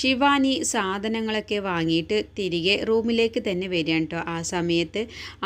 ശിവാനി സാധനങ്ങളൊക്കെ വാങ്ങിയിട്ട് തിരികെ റൂമിലേക്ക് തന്നെ വരികയാണ് കേട്ടോ. ആ സമയത്ത്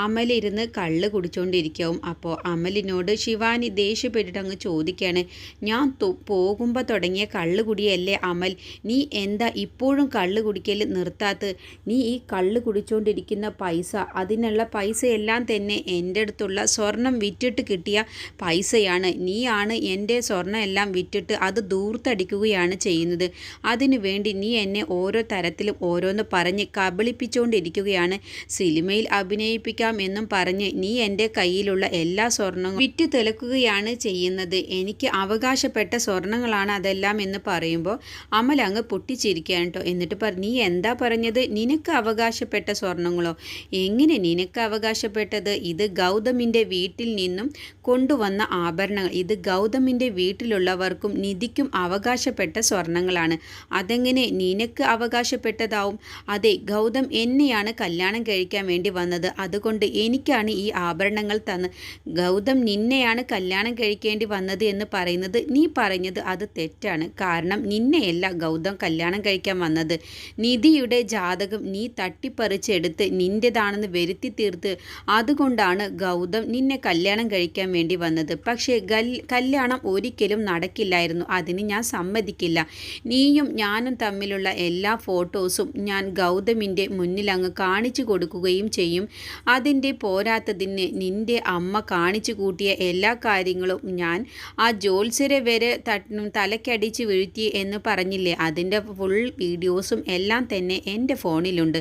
അമലിരുന്ന് കള്ള് കുടിച്ചുകൊണ്ടിരിക്കും അപ്പോൾ അമലിനോട് ശിവാനി ദേഷ്യപ്പെട്ടിട്ട് അങ്ങ് ചോദിക്കുകയാണ് ഞാൻ പോകുമ്പോൾ തുടങ്ങിയ കള്ള് കുടിയല്ലേ അമൽ? നീ എന്താ ഇപ്പോഴും കള്ള് കുടിക്കൽ നിർത്താത്ത? നീ ഈ കള്ള് കുടിച്ചുകൊണ്ടിരിക്കുന്ന പൈസ അതിനുള്ള പൈസയെല്ലാം തന്നെ എന്റെ അടുത്തുള്ള സ്വർണം വിറ്റിട്ട് കിട്ടിയ പൈസയാണ്. നീയാണ് എന്റെ സ്വർണം എല്ലാം വിറ്റിട്ട് അത് ദൂർത്തടിക്കുകയാണ് ചെയ്യുന്നത്. അതിനു വേണ്ടി നീ എന്നെ ഓരോ തരത്തിലും ഓരോന്ന് പറഞ്ഞ് കബളിപ്പിച്ചുകൊണ്ടിരിക്കുകയാണ് സിനിമയിൽ അഭിനയിപ്പിക്കാം എന്നും പറഞ്ഞ് നീ എന്റെ കയ്യിലുള്ള എല്ലാ സ്വർണങ്ങളും വിറ്റ് തിളക്കുകയാണ് ചെയ്യുന്നത്. എനിക്ക് അവകാശപ്പെട്ട സ്വർണങ്ങളാണ് അതെല്ലാം എന്ന് പറയുമ്പോൾ അമൽ അങ്ങ് പൊട്ടിച്ചിരിക്കുകയാണ് കേട്ടോ. എന്നിട്ട് പറഞ്ഞു നീ എന്താ പറഞ്ഞത്? നിനക്ക് അവകാശപ്പെട്ട സ്വർണങ്ങളോ? എങ്ങനെ നിനക്ക് അവകാശപ്പെട്ടത്? ഇത് ഗൗതമിന്റെ വീട്ടിൽ നിന്നും കൊണ്ടുവന്ന ആഭരണങ്ങൾ. ഇത് ഗൗതമിന്റെ വീട്ടിലുള്ളവർക്കും നിധിക്കും അവകാശപ്പെട്ട സ്വർണങ്ങളാണ്. അതെങ്ങനെ നിനക്ക് അവകാശപ്പെട്ടതാവും. അതെ ഗൗതം എന്നെയാണ് കല്യാണം കഴിക്കാൻ വേണ്ടി വന്നത്. അതുകൊണ്ട് എനിക്കാണ് ഈ ആഭരണങ്ങൾ തന്ന്. ഗൗതം നിന്നെയാണ് കല്യാണം കഴിക്കേണ്ടി വന്നത് എന്ന് പറയുന്നത് നീ പറഞ്ഞത് അത് തെറ്റാണ്. കാരണം നിന്നെയല്ല ഗൗതം കല്യാണം കഴിക്കാൻ വന്നത്. നിധിയുടെ ജാതകം നീ തട്ടിപ്പറിച്ചെടുത്ത് നിന്റെതാണെന്ന് വരുത്തി തീർത്ത്. അതുകൊണ്ടാണ് ഗൗതം നിന്നെ കല്യാണം കഴിക്കാൻ വേണ്ടി വന്നത്. പക്ഷേ കല്യാണം ഒരിക്കലും നടക്കില്ലായിരുന്നു. അതിന് ഞാൻ സമ്മതിക്കില്ല. നീയും ഞാനും തമ്മിലുള്ള എല്ലാ ഫോട്ടോസും ഞാൻ ഗൗതമിന്റെ മുന്നിൽ അങ്ങ് കാണിച്ചു കൊടുക്കുകയും ചെയ്യും. അതിന്റെ പോരാത്തതിന് നിന്റെ അമ്മ കാണിച്ചു കൂട്ടിയ എല്ലാ കാര്യങ്ങളും ഞാൻ ആ ജോത്സ്യരെ വരെ തലക്കടിച്ച് വീഴ്ത്തി എന്ന് പറഞ്ഞില്ലേ? അതിന്റെ ഫുൾ വീഡിയോസും എല്ലാം തന്നെ എന്റെ ഫോണിലുണ്ട്.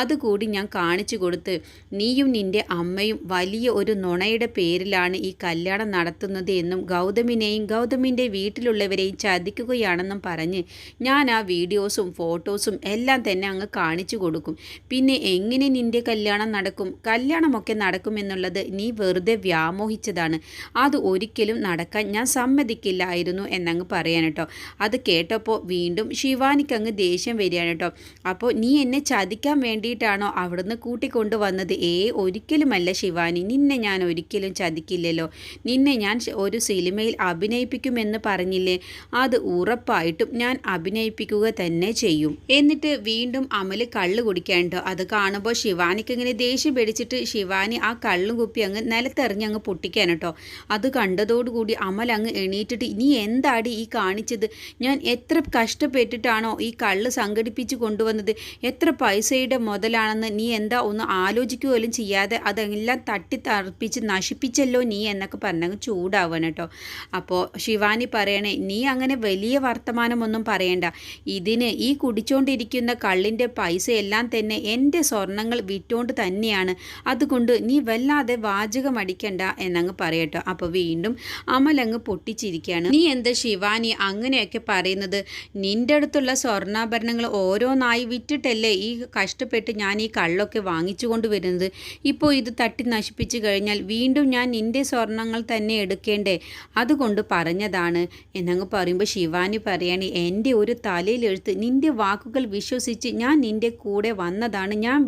അതുകൂടി ഞാൻ കാണിച്ചു കൊടുത്ത് നീയും നിന്റെ അമ്മയും വലിയ ഒരു നുണയുടെ പേരിലാണ് ഈ കല്യാണം നടത്തുന്നത് എന്നും ഗൗതമിനെയും ഗൗതമിന്റെ വീട്ടിലുള്ളവരെയും ചതിക്കുകയാണെന്നും പറഞ്ഞ് ഞാൻ ആ വീഡിയോസും ഫോട്ടോസും എല്ലാം തന്നെ അങ്ങ് കാണിച്ചു കൊടുക്കും. പിന്നെ എങ്ങനെ നിന്റെ കല്യാണം നടക്കും? കല്യാണമൊക്കെ നടക്കുമെന്നുള്ളത് നീ വെറുതെ വ്യാമോഹിച്ചതാണ്. അത് ഒരിക്കലും നടക്കാൻ ഞാൻ സമ്മതിക്കില്ലായിരുന്നു എന്നങ്ങ് പറയാൻ കേട്ടോ. അത് കേട്ടപ്പോൾ വീണ്ടും ശിവാനിക്ക് അങ്ങ് ദേഷ്യം വരികയാണ് കേട്ടോ. അപ്പോൾ നീ എന്നെ ചതിക്കാൻ വേണ്ടിയിട്ടാണോ അവിടുന്ന് കൂട്ടിക്കൊണ്ടു വന്നത് ഏ ഒരിക്കലുമല്ല ശിവാനി. നിന്നെ ഞാൻ ഒരിക്കലും ചതിക്കില്ലല്ലോ. നിന്നെ ഞാൻ ഒരു സിനിമയിൽ അഭിനയിപ്പിക്കുമെന്ന് പറഞ്ഞില്ലേ? അത് ഉറപ്പായിട്ടും ഞാൻ അഭിനയിപ്പിക്കുക തന്നെ ചെയ്യും. എന്നിട്ട് വീണ്ടും അമൽ കള്ള് കുടിക്കാണ്ടോ അത് കാണുമ്പോൾ ശിവാനിക്ക് ഇങ്ങനെ ദേഷ്യം പിടിച്ചിട്ട് ശിവാനി ആ കള്ളും കുപ്പി അങ്ങ് നിലത്തെറിഞ്ഞ് അങ്ങ് പൊട്ടിക്കാൻ കേട്ടോ അത് കണ്ടതോടുകൂടി അമൽ അങ്ങ് എണീറ്റിട്ട് നീ എന്താടി ഈ കാണിച്ചത്? ഞാൻ എത്ര കഷ്ടപ്പെട്ടിട്ടാണോ ഈ കള്ള് സംഘടിപ്പിച്ച് കൊണ്ടുവന്നത്? എത്ര പൈസയുടെ മുതലാണെന്ന് നീ എന്താ ഒന്ന് ആലോചിക്കുകയും ചെയ്യാതെ അതെല്ലാം തട്ടിത്തറപ്പിച്ച് നശിപ്പിച്ചല്ലോ നീ? എന്നൊക്കെ പറഞ്ഞങ്ങ് ചൂടാവണം കേട്ടോ അപ്പോൾ ശിവാനി പറയണേ നീ അങ്ങനെ വലിയ വർത്തമാനമൊന്നും പറയണ്ട. ഇതിന് ഈ കുടിച്ചോണ്ടിരിക്കുന്ന കള്ളിന്റെ പൈസ എല്ലാം തന്നെ എന്റെ സ്വർണങ്ങൾ വിറ്റോണ്ട് തന്നെയാണ്. അതുകൊണ്ട് നീ വല്ലാതെ വാചകം അടിക്കണ്ട എന്നങ്ങ് പറയട്ടോ. അപ്പോൾ വീണ്ടും അമലങ്ങ് പൊട്ടിച്ചിരിക്കുകയാണ്. നീ എന്താ ശിവാനി അങ്ങനെയൊക്കെ പറയുന്നത്? നിന്റെ അടുത്തുള്ള സ്വർണാഭരണങ്ങൾ ഓരോന്നായി വിറ്റിട്ടല്ലേ ഈ കഷ്ടപ്പെട്ട് ഞാൻ ഈ കള്ളൊക്കെ വാങ്ങിച്ചു കൊണ്ടുവരുന്നത്? ഇപ്പോൾ ഇത് തട്ടി നശിപ്പിച്ചു കഴിഞ്ഞാൽ വീണ്ടും ഞാൻ നിന്റെ സ്വർണങ്ങൾ തന്നെ എടുക്കേണ്ടേ? അതുകൊണ്ട് പറഞ്ഞതാണ്. എന്നങ്ങ് പറയുമ്പോൾ ശിവാനി പറയാണ് എന്റെ ഒരു തലയിലെഴുത്ത് നിന്റെ വാക്കുകൾ വിശ്വസിച്ച് ഞാൻ നിന്റെ കൂടെ വന്നതാണ്. ഞാൻ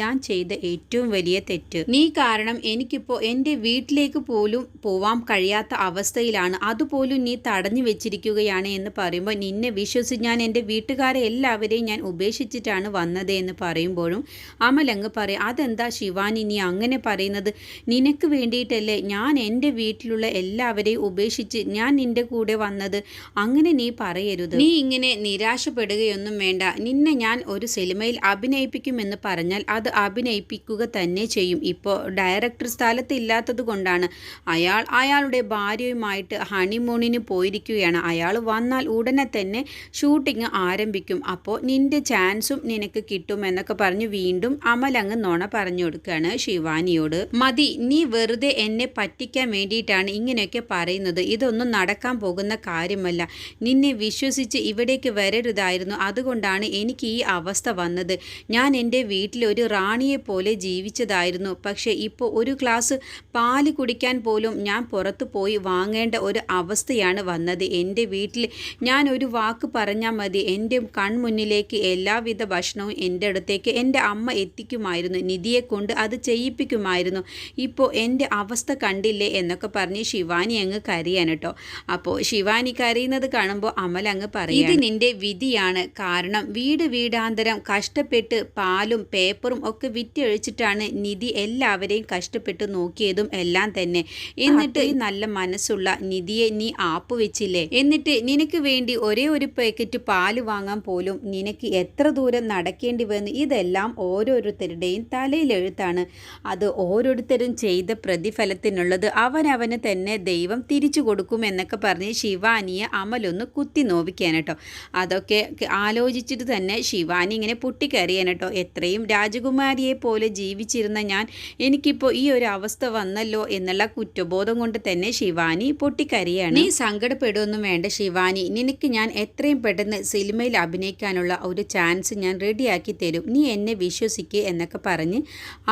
ഞാൻ ചെയ്ത ഏറ്റവും വലിയ തെറ്റ്. നീ കാരണം എനിക്കിപ്പോൾ എന്റെ വീട്ടിലേക്ക് പോലും പോവാൻ കഴിയാത്ത അവസ്ഥയിലാണ്. അതുപോലും നീ തടഞ്ഞു വെച്ചിരിക്കുകയാണ് എന്ന് പറയുമ്പോൾ നിന്നെ വിശ്വസിച്ച് ഞാൻ എന്റെ വീട്ടുകാരെ എല്ലാവരെയും ഞാൻ ഉപേക്ഷിച്ചിട്ടാണ് വന്നത് എന്ന് പറയുമ്പോഴും അമലങ്ങ് പറയും അതെന്താ ശിവാനി നീ അങ്ങനെ പറയുന്നത്? നിനക്ക് വേണ്ടിയിട്ടല്ലേ ഞാൻ എന്റെ വീട്ടിലുള്ള എല്ലാവരെയും ഉപേക്ഷിച്ച് ഞാൻ നിന്റെ കൂടെ വന്നത്? അങ്ങനെ നീ പറയരുത്. നീ ഇങ്ങനെ നിരാശപ്പെടുകയൊന്നും വേണ്ട. നിന്നെ ഞാൻ ഒരു സിനിമയിൽ അഭിനയിപ്പിക്കുമെന്ന് പറഞ്ഞാൽ അത് അഭിനയിപ്പിക്കുക തന്നെ ചെയ്യും. ഇപ്പോൾ ഡയറക്ടർ സ്ഥലത്ത് ഇല്ലാത്തത് കൊണ്ടാണ്. അയാൾ അയാളുടെ ഭാര്യയുമായിട്ട് ഹണിമൂണിന് പോയിരിക്കുകയാണ്. അയാൾ വന്നാൽ ഉടനെ തന്നെ ഷൂട്ടിംഗ് ആരംഭിക്കും. അപ്പോൾ നിന്റെ ചാൻസും നിനക്ക് കിട്ടും എന്നൊക്കെ പറഞ്ഞ് വീണ്ടും അമലങ്ങ് നുണ പറഞ്ഞു കൊടുക്കുകയാണ് ശിവാനിയോട്. മതി നീ വെറുതെ എന്നെ പറ്റിക്കാൻ വേണ്ടിയിട്ടാണ് ഇങ്ങനെയൊക്കെ പറയുന്നത്. ഇതൊന്നും നടക്കാൻ പോകുന്ന കാര്യമല്ല. നിന്നെ വിശ്വസിച്ച് ഇവിടേക്ക് വരരുത്. ജീവിച്ചതായിരുന്നു അതുകൊണ്ടാണ് എനിക്ക് ഈ അവസ്ഥ വന്നത്. ഞാൻ എന്റെ വീട്ടിൽ ഒരു റാണിയെ പോലെ ജീവിച്ചതായിരുന്നു. പക്ഷേ ഇപ്പോൾ ഒരു ഗ്ലാസ് പാൽ കുടിക്കാൻ പോലും ഞാൻ പുറത്തു പോയി വാങ്ങേണ്ട ഒരു അവസ്ഥയാണ് വന്നത്. എന്റെ വീട്ടിൽ ഞാൻ ഒരു വാക്ക് പറഞ്ഞാൽ മതി. എന്റെ കൺമുന്നിലേക്ക് എല്ലാവിധ ഭക്ഷണവും എന്റെ അടുത്തേക്ക് എന്റെ അമ്മ എത്തിക്കുമായിരുന്നു. നിധിയെ കൊണ്ട് അത് ചെയ്യിപ്പിക്കുമായിരുന്നു. ഇപ്പോൾ എന്റെ അവസ്ഥ കണ്ടില്ലേ എന്നൊക്കെ പറഞ്ഞ് ശിവാനി അങ്ങ് കരയാണ് കേട്ടോ. അപ്പോൾ ശിവാനി കരയുന്നത് കാണുമ്പോൾ അമൽ അങ്ങ് പറയും ഇത് നിന്റെ വിധിയാണ് കാരണം വീട് വീടാന്തരം കഷ്ടപ്പെട്ട് പാലും പേപ്പറും ഒക്കെ വിറ്റഴിച്ചിട്ടാണ് നിധി എല്ലാവരെയും കഷ്ടപ്പെട്ട് നോക്കിയതും എല്ലാം തന്നെ. എന്നിട്ട് ഈ നല്ല മനസ്സുള്ള നിധിയെ നീ ആപ്പ് വെച്ചില്ലേ എന്നിട്ട് നിനക്ക് വേണ്ടി ഒരേ ഒരു പാക്കറ്റ് പാൽ വാങ്ങാൻ പോലും നിനക്ക് എത്ര ദൂരം നടക്കേണ്ടി വന്നു ഇതെല്ലാം ഓരോരുത്തരുടെയും തലയിലെഴുത്താണ്. അത് ഓരോരുത്തരും ചെയ്ത പ്രതിഫലത്തിനുള്ളത് അവനവന് തന്നെ ദൈവം തിരിച്ചു കൊടുക്കും എന്നൊക്കെ പറഞ്ഞ് ശിവാനിയെ അമലൊന്ന് കുത്തി നോവിക്കാനട്ടോ അതൊക്കെ ആലോചിച്ചിട്ട് തന്നെ ശിവാനി ഇങ്ങനെ പൊട്ടിക്കറിയാൻ കേട്ടോ. എത്രയും രാജകുമാരിയെ പോലെ ജീവിച്ചിരുന്ന ഞാൻ എനിക്കിപ്പോൾ ഈ ഒരു അവസ്ഥ വന്നല്ലോ എന്നുള്ള കുറ്റബോധം കൊണ്ട് തന്നെ ശിവാനി പൊട്ടിക്കരിയാണ്. നീ സങ്കടപ്പെടുകയൊന്നും വേണ്ട ശിവാനി. നിനക്ക് ഞാൻ എത്രയും പെട്ടെന്ന് സിനിമയിൽ അഭിനയിക്കാനുള്ള ഒരു ചാൻസ് ഞാൻ റെഡിയാക്കി തരും. നീ എന്നെ വിശ്വസിക്കുക എന്നൊക്കെ പറഞ്ഞ്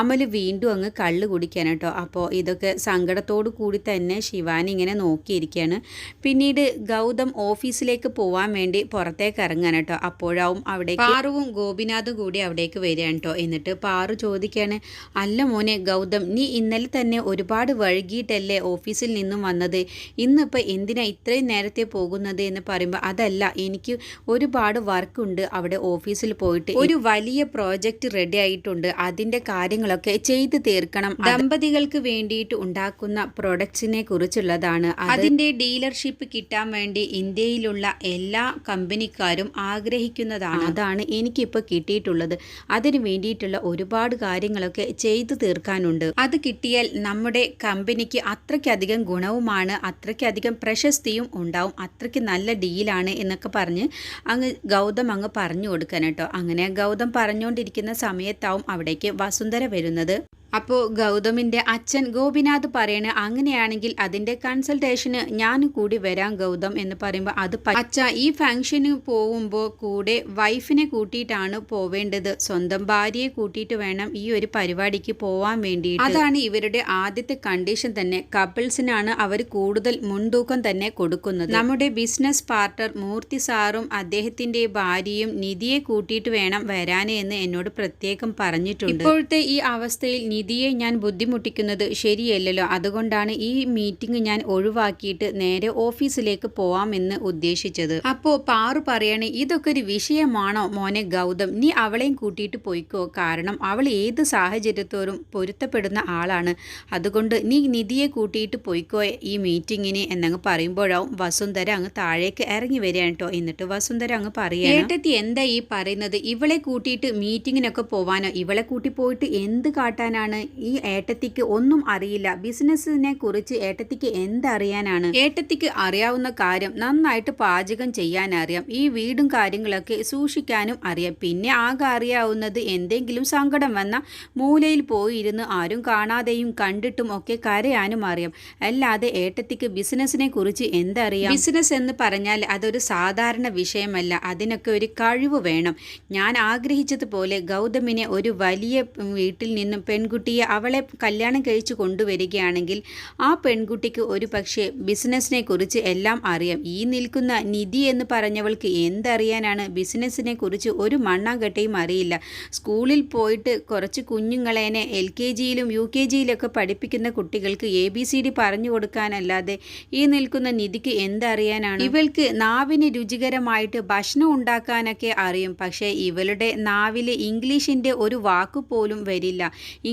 അമൽ വീണ്ടും അങ്ങ് കള്ള് കുടിക്കാൻ കേട്ടോ. അപ്പോൾ ഇതൊക്കെ സങ്കടത്തോടു കൂടി തന്നെ ശിവാനി ഇങ്ങനെ നോക്കിയിരിക്കുകയാണ് പിന്നീട് ഗൗതം ഓഫീസിലേക്ക് പോവാൻ വേണ്ടി പുറത്തേക്ക് ഇറങ്ങാൻ കേട്ടോ. അപ്പോഴാവും അവിടെ പാറുവും ഗോപിനാഥും കൂടി അവിടേക്ക് വരികയാണ് കേട്ടോ. എന്നിട്ട് പാറു ചോദിക്കുകയാണ് അല്ല മോനെ ഗൗതം നീ ഇന്നലെ തന്നെ ഒരുപാട് വഴുകിയിട്ടല്ലേ ഓഫീസിൽ നിന്നും വന്നത്? ഇന്നിപ്പോൾ എന്തിനാ ഇത്രയും നേരത്തെ പോകുന്നത്? എന്ന് പറയുമ്പോൾ അതല്ല എനിക്ക് ഒരുപാട് വർക്കുണ്ട് അവിടെ ഓഫീസിൽ പോയിട്ട്. ഒരു വലിയ പ്രോജക്റ്റ് റെഡി ആയിട്ടുണ്ട്. അതിന്റെ കാര്യങ്ങളൊക്കെ ചെയ്തു തീർക്കണം. ദമ്പതികൾക്ക് വേണ്ടിയിട്ട് ഉണ്ടാക്കുന്ന പ്രൊഡക്ട്സിനെ കുറിച്ചുള്ളതാണ്. അതിന്റെ ഡീലർഷിപ്പ് കിട്ടാൻ വേണ്ടി ഇന്ത്യയിലുള്ള എല്ലാ കമ്പനിക്കാരും ആഗ്രഹിക്കുന്നതാണ്. അതാണ് എനിക്കിപ്പോൾ കിട്ടിയിട്ടുള്ളത്. അതിനു വേണ്ടിയിട്ടുള്ള ഒരുപാട് കാര്യങ്ങളൊക്കെ ചെയ്തു തീർക്കാനുണ്ട്. അത് കിട്ടിയാൽ നമ്മുടെ കമ്പനിക്ക് അത്രയ്ക്കധികം ഗുണവുമാണ് അത്രയ്ക്കധികം പ്രശസ്തിയും ഉണ്ടാവും അത്രയ്ക്ക് നല്ല ഡീലാണ് എന്നൊക്കെ പറഞ്ഞ് അങ്ങ് ഗൗതം അങ്ങ് പറഞ്ഞു കൊടുക്കാൻ കേട്ടോ. അങ്ങനെ ഗൗതം പറഞ്ഞുകൊണ്ടിരിക്കുന്ന സമയത്താവും അവിടേക്ക് വസുന്ധര വരുന്നത്. അപ്പോൾ ഗൗതമിന്റെ അച്ഛൻ ഗോപിനാഥ് പറയണ അങ്ങനെയാണെങ്കിൽ അതിന്റെ കൺസൾട്ടേഷന് ഞാൻ കൂടി വരാം ഗൗതം എന്ന് പറയുമ്പോൾ അത് അച്ഛ ഈ ഫംഗ്ഷന് പോകുമ്പോൾ കൂടെ വൈഫിനെ കൂട്ടിയിട്ടാണ് പോവേണ്ടത്. സ്വന്തം ഭാര്യയെ കൂട്ടിയിട്ട് വേണം ഈ ഒരു പരിപാടിക്ക് പോവാൻ വേണ്ടി അതാണ് ഇവരുടെ ആദ്യത്തെ കണ്ടീഷൻ തന്നെ. കപ്പിൾസിനാണ് അവർ കൂടുതൽ മുൻതൂക്കം തന്നെ കൊടുക്കുന്നത്. നമ്മുടെ ബിസിനസ് പാർട്ണർ മൂർത്തി സാറും അദ്ദേഹത്തിന്റെ ഭാര്യയും നിധിയെ കൂട്ടിയിട്ട് വേണം വരാനേ എന്ന് എന്നോട് പ്രത്യേകം പറഞ്ഞിട്ടുണ്ട്. ഇപ്പോഴത്തെ ഈ അവസ്ഥയിൽ നിധിയെ ഞാൻ ബുദ്ധിമുട്ടിക്കുന്നത് ശരിയല്ലല്ലോ. അതുകൊണ്ടാണ് ഈ മീറ്റിംഗ് ഞാൻ ഒഴിവാക്കിയിട്ട് നേരെ ഓഫീസിലേക്ക് പോവാമെന്ന് ഉദ്ദേശിച്ചത്. അപ്പോൾ പാറു പറയണേ ഇതൊക്കെ ഒരു വിഷയമാണോ മോനെ ഗൗതം? നീ അവളെയും കൂട്ടിയിട്ട് പോയിക്കോ. കാരണം അവൾ ഏത് സാഹചര്യത്തോറും പൊരുത്തപ്പെടുന്ന ആളാണ്. അതുകൊണ്ട് നീ നിധിയെ കൂട്ടിയിട്ട് പോയിക്കോ ഈ മീറ്റിങ്ങിന് എന്നങ്ങ് പറയുമ്പോഴാവും വസുന്ധര അങ്ങ് താഴേക്ക് ഇറങ്ങി വരികയാണ് കേട്ടോ. എന്നിട്ട് വസുന്ധര അങ്ങ് പറയുക ഏട്ടത്തി എന്താ ഈ പറയുന്നത്? ഇവളെ കൂട്ടിയിട്ട് മീറ്റിങ്ങിനൊക്കെ പോവാനോ? ഇവളെ കൂട്ടി പോയിട്ട് എന്ത് കാട്ടാനാണ്? ഈ ഏട്ടത്തിക്ക് ഒന്നും അറിയില്ല. ബിസിനസ്സിനെ കുറിച്ച് ഏട്ടത്തിക്ക് എന്തറിയാനാണ്? ഏട്ടത്തിക്ക് അറിയാവുന്ന കാര്യം നന്നായിട്ട് പാചകം ചെയ്യാൻ അറിയാം ഈ വീടും കാര്യങ്ങളൊക്കെ സൂക്ഷിക്കാനും അറിയാം. പിന്നെ ആകെ അറിയാവുന്നത് എന്തെങ്കിലും സങ്കടം വന്ന മൂലയിൽ പോയിരുന്ന് ആരും കാണാതെയും കണ്ടിട്ടും ഒക്കെ കരയാനും അറിയാം. അല്ലാതെ ഏട്ടത്തിക്ക് ബിസിനസ്സിനെ കുറിച്ച് എന്തറിയാം? ബിസിനസ് എന്ന് പറഞ്ഞാൽ അതൊരു സാധാരണ വിഷയമല്ല. അതിനൊക്കെ ഒരു കഴിവ് വേണം. ഞാൻ ആഗ്രഹിച്ചതുപോലെ ഗൗതമിനെ ഒരു വലിയ വീട്ടിൽ നിന്നും പെൺകുട്ടി പെൺകുട്ടിയെ അവളെ കല്യാണം കഴിച്ചു കൊണ്ടുവരികയാണെങ്കിൽ ആ പെൺകുട്ടിക്ക് ഒരു പക്ഷേ ബിസിനസ്സിനെ കുറിച്ച് എല്ലാം അറിയാം. ഈ നിൽക്കുന്ന നിധി എന്ന് പറഞ്ഞവൾക്ക് എന്തറിയാനാണ്? ബിസിനസ്സിനെ കുറിച്ച് ഒരു മണ്ണാങ്കട്ടയും അറിയില്ല. സ്കൂളിൽ പോയിട്ട് കുറച്ച് കുഞ്ഞുങ്ങളേനെ എൽ കെ ജിയിലും യു കെ ജിയിലൊക്കെ പഠിപ്പിക്കുന്ന കുട്ടികൾക്ക് എ ബി സി ഡി പറഞ്ഞു കൊടുക്കാനല്ലാതെ ഈ നിൽക്കുന്ന നിധിക്ക് എന്തറിയാനാണ്? ഇവൾക്ക് നാവിന് രുചികരമായിട്ട് ഭക്ഷണം ഉണ്ടാക്കാനൊക്കെ അറിയും. പക്ഷേ ഇവളുടെ നാവിൽ ഇംഗ്ലീഷിന്റെ ഒരു വാക്ക് പോലും വരില്ല.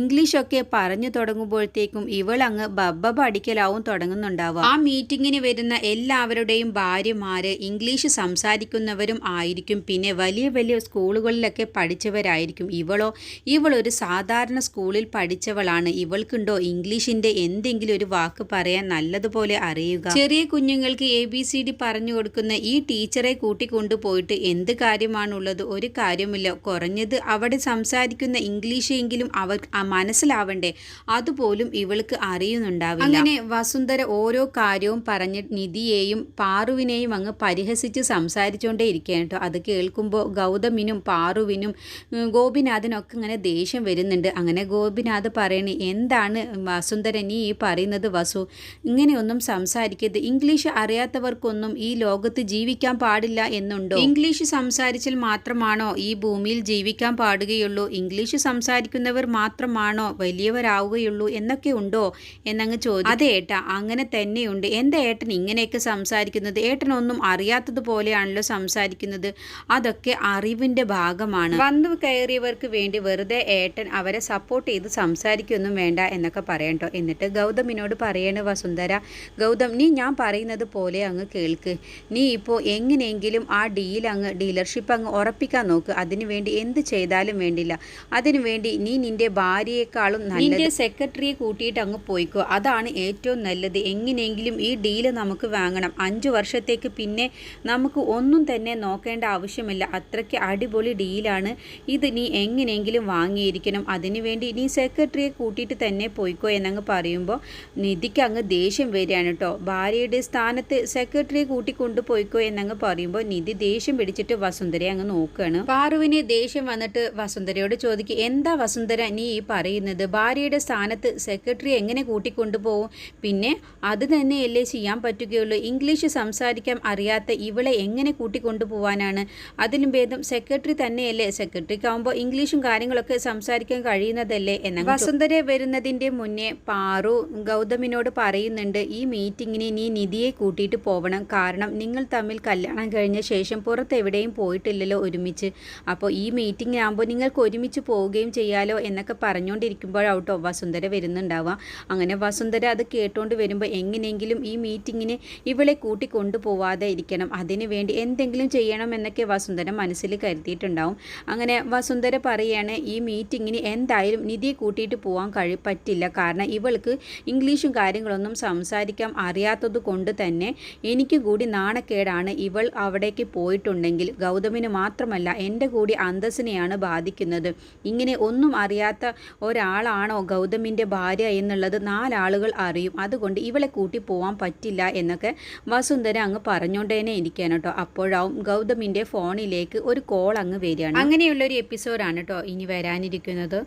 ഇംഗ്ലീഷൊക്കെ പറഞ്ഞു തുടങ്ങുമ്പോഴത്തേക്കും ഇവൾ അങ്ങ് ബബ്ബ പഠിക്കലാവും തുടങ്ങുന്നുണ്ടാവുക. ആ മീറ്റിങ്ങിന് വരുന്ന എല്ലാവരുടെയും ഭാര്യമാര് ഇംഗ്ലീഷ് സംസാരിക്കുന്നവരും ആയിരിക്കും. പിന്നെ വലിയ വലിയ സ്കൂളുകളിലൊക്കെ പഠിച്ചവരായിരിക്കും ഇവളോ. ഇവൾ ഒരു സാധാരണ സ്കൂളിൽ പഠിച്ചവളാണ്. ഇവൾക്കുണ്ടോ ഇംഗ്ലീഷിന്റെ എന്തെങ്കിലും ഒരു വാക്ക് പറയാൻ നല്ലതുപോലെ അറിയുക? ചെറിയ കുഞ്ഞുങ്ങൾക്ക് എ ബി സി ഡി പറഞ്ഞു കൊടുക്കുന്ന ഈ ടീച്ചറെ കൂട്ടിക്കൊണ്ടുപോയിട്ട് എന്ത് കാര്യമാണുള്ളത്? ഒരു കാര്യമില്ല കുറഞ്ഞത് അവിടെ സംസാരിക്കുന്ന ഇംഗ്ലീഷെങ്കിലും അവർ മനസ്സിലാവണ്ടേ? അതുപോലും ഇവൾക്ക് അറിയുന്നുണ്ടാവില്ല. അങ്ങനെ വസുന്ധര ഓരോ കാര്യവും പറഞ്ഞ് നിധിയെയും പാറുവിനെയും അങ്ങ് പരിഹസിച്ച് സംസാരിച്ചുകൊണ്ടേ ഇരിക്കുകയാണ് കേട്ടോ. അത് കേൾക്കുമ്പോൾ ഗൗതമിനും പാറുവിനും ഗോപിനാഥിനൊക്കെ ഇങ്ങനെ ദേഷ്യം വരുന്നുണ്ട്. അങ്ങനെ ഗോപിനാഥ് പറയണേ എന്താണ് വസുന്ധര നീ ഈ പറയുന്നത് വസു? ഇങ്ങനെയൊന്നും സംസാരിക്കരുത്. ഇംഗ്ലീഷ് അറിയാത്തവർക്കൊന്നും ഈ ലോകത്ത് ജീവിക്കാൻ പാടില്ല എന്നുണ്ടോ? ഇംഗ്ലീഷ് സംസാരിച്ചാൽ മാത്രമാണോ ഈ ഭൂമിയിൽ ജീവിക്കാൻ പാടുകയുള്ളൂ? ഇംഗ്ലീഷ് സംസാരിക്കുന്നവർ മാത്രമാണോ വലിയവരാവുകയുള്ളൂ എന്നൊക്കെ ഉണ്ടോ? എന്നങ്ങ് ചോദിച്ചു അതെ ഏട്ടാ അങ്ങനെ തന്നെയുണ്ട്. എന്താ ഏട്ടൻ ഇങ്ങനെയൊക്കെ സംസാരിക്കുന്നത്? ഏട്ടനൊന്നും അറിയാത്തതുപോലെയാണല്ലോ സംസാരിക്കുന്നത്. അതൊക്കെ അറിവിന്റെ ഭാഗമാണ്. വന്നു കയറിയവർക്ക് വേണ്ടി വെറുതെ ഏട്ടൻ അവരെ സപ്പോർട്ട് ചെയ്ത് സംസാരിക്കൊന്നും വേണ്ട എന്നൊക്കെ പറയണ്ടോ എന്നിട്ട് ഗൗതമിനോട് പറയണ വസുന്ധര ഗൗതം നീ ഞാൻ പറയുന്നത് പോലെ അങ്ങ് കേൾക്ക്. നീ ഇപ്പോൾ എങ്ങനെയെങ്കിലും ആ ഡീൽ അങ്ങ് ഡീലർഷിപ്പ് അങ്ങ് ഉറപ്പിക്കാൻ നോക്ക്. അതിനുവേണ്ടി എന്ത് ചെയ്താലും വേണ്ടില്ല. അതിനുവേണ്ടി നീ നിന്റെ ഭാര്യയെക്കാളും നിന്റെ സെക്രട്ടറിയെ കൂട്ടിയിട്ട് അങ്ങ് പോയിക്കോ. അതാണ് ഏറ്റവും നല്ലത്. എങ്ങനെയെങ്കിലും ഈ ഡീൽ നമുക്ക് വാങ്ങണം. അഞ്ചു വർഷത്തേക്ക് പിന്നെ നമുക്ക് ഒന്നും തന്നെ നോക്കേണ്ട ആവശ്യമില്ല. അത്രയ്ക്ക് അടിപൊളി ഡീലാണ്. ഇത് നീ എങ്ങനെയെങ്കിലും വാങ്ങിയിരിക്കണം. അതിനുവേണ്ടി നീ സെക്രട്ടറിയെ കൂട്ടിയിട്ട് തന്നെ പോയിക്കോ എന്നങ്ങ് പറയുമ്പോൾ നിധിക്ക് അങ്ങ് ദേഷ്യം വരികയാണ് കേട്ടോ ഭാര്യയുടെ സ്ഥാനത്ത് സെക്രട്ടറിയെ കൂട്ടിക്കൊണ്ട് പോയിക്കോ എന്നങ്ങ് പറയുമ്പോൾ നിധി ദേഷ്യം പിടിച്ചിട്ട് വസുന്ധരയെ അങ്ങ് നോക്കുകയാണ് പാറുവിന് ദേഷ്യം വന്നിട്ട് വസുന്ധരയോട് ചോദിക്കുക എന്താ വസുന്ധര നീ ഈ പറയുന്നത് ഭാര്യയുടെ സ്ഥാനത്ത് സെക്രട്ടറി എങ്ങനെ കൂട്ടിക്കൊണ്ടുപോകും? പിന്നെ അത് തന്നെയല്ലേ ചെയ്യാൻ പറ്റുകയുള്ളൂ. ഇംഗ്ലീഷ് സംസാരിക്കാൻ അറിയാത്ത ഇവളെ എങ്ങനെ കൂട്ടിക്കൊണ്ടുപോകാനാണ്? അതിലും ഭേദം സെക്രട്ടറി തന്നെയല്ലേ? സെക്രട്ടറിക്ക് ആകുമ്പോൾ ഇംഗ്ലീഷും കാര്യങ്ങളൊക്കെ സംസാരിക്കാൻ കഴിയുന്നതല്ലേ? എന്ന വസുന്ധര വരുന്നതിന്റെ മുന്നേ പാറു ഗൗതമിനോട് പറയുന്നുണ്ട് ഈ മീറ്റിങ്ങിന് നീ നിധിയെ കൂട്ടിയിട്ട് പോവണം. കാരണം നിങ്ങൾ തമ്മിൽ കല്യാണം കഴിഞ്ഞ ശേഷം പുറത്ത് എവിടെയും പോയിട്ടില്ലല്ലോ ഒരുമിച്ച്. അപ്പോൾ ഈ മീറ്റിംഗിനാകുമ്പോൾ നിങ്ങൾക്ക് ഒരുമിച്ച് പോവുകയും ചെയ്യാലോ എന്നൊക്കെ പറഞ്ഞുകൊണ്ടിരിക്കുമ്പോഴാവട്ടോ വസുന്ധര വരുന്നുണ്ടാവുക അങ്ങനെ വസുന്ധര അത് കേട്ടുകൊണ്ട് വരുമ്പോൾ എങ്ങനെയെങ്കിലും ഈ മീറ്റിങ്ങിന് ഇവളെ കൂട്ടി കൊണ്ടുപോവാതെ ഇരിക്കണം. അതിനു വേണ്ടി എന്തെങ്കിലും ചെയ്യണം എന്നൊക്കെ വസുന്ധര മനസ്സിൽ കരുതിയിട്ടുണ്ടാവും. അങ്ങനെ വസുന്ധര പറയുകയാണ് ഈ മീറ്റിങ്ങിന് എന്തായാലും നിധിയെ കൂട്ടിയിട്ട് പോകാൻ കഴി പറ്റില്ല. കാരണം ഇവൾക്ക് ഇംഗ്ലീഷും കാര്യങ്ങളൊന്നും സംസാരിക്കാൻ അറിയാത്തത് കൊണ്ട് തന്നെ എനിക്ക് കൂടി നാണക്കേടാണ് ഇവൾ അവിടേക്ക് പോയിട്ടുണ്ടെങ്കിൽ. ഗൗതമിന് മാത്രമല്ല എന്റെ കൂടി അന്തസ്സിനെയാണ് ബാധിക്കുന്നത്. ഇങ്ങനെ ഒന്നും അറിയാത്ത ഒരാളാണോ ഗൗതമിന്റെ ഭാര്യ എന്നുള്ളത് നാലാളുകൾ അറിയും. അതുകൊണ്ട് ഇവളെ കൂട്ടി പോകാൻ പറ്റില്ല എന്നൊക്കെ വസുന്ധര അങ്ങ് പറഞ്ഞുകൊണ്ടേനെ ഇരിക്കാൻ കേട്ടോ. അപ്പോഴാവും ഗൗതമിന്റെ ഫോണിലേക്ക് ഒരു കോൾ അങ്ങ് വരികയാണ്. അങ്ങനെയുള്ളൊരു എപ്പിസോഡാണ് കേട്ടോ ഇനി വരാനിരിക്കുന്നത്.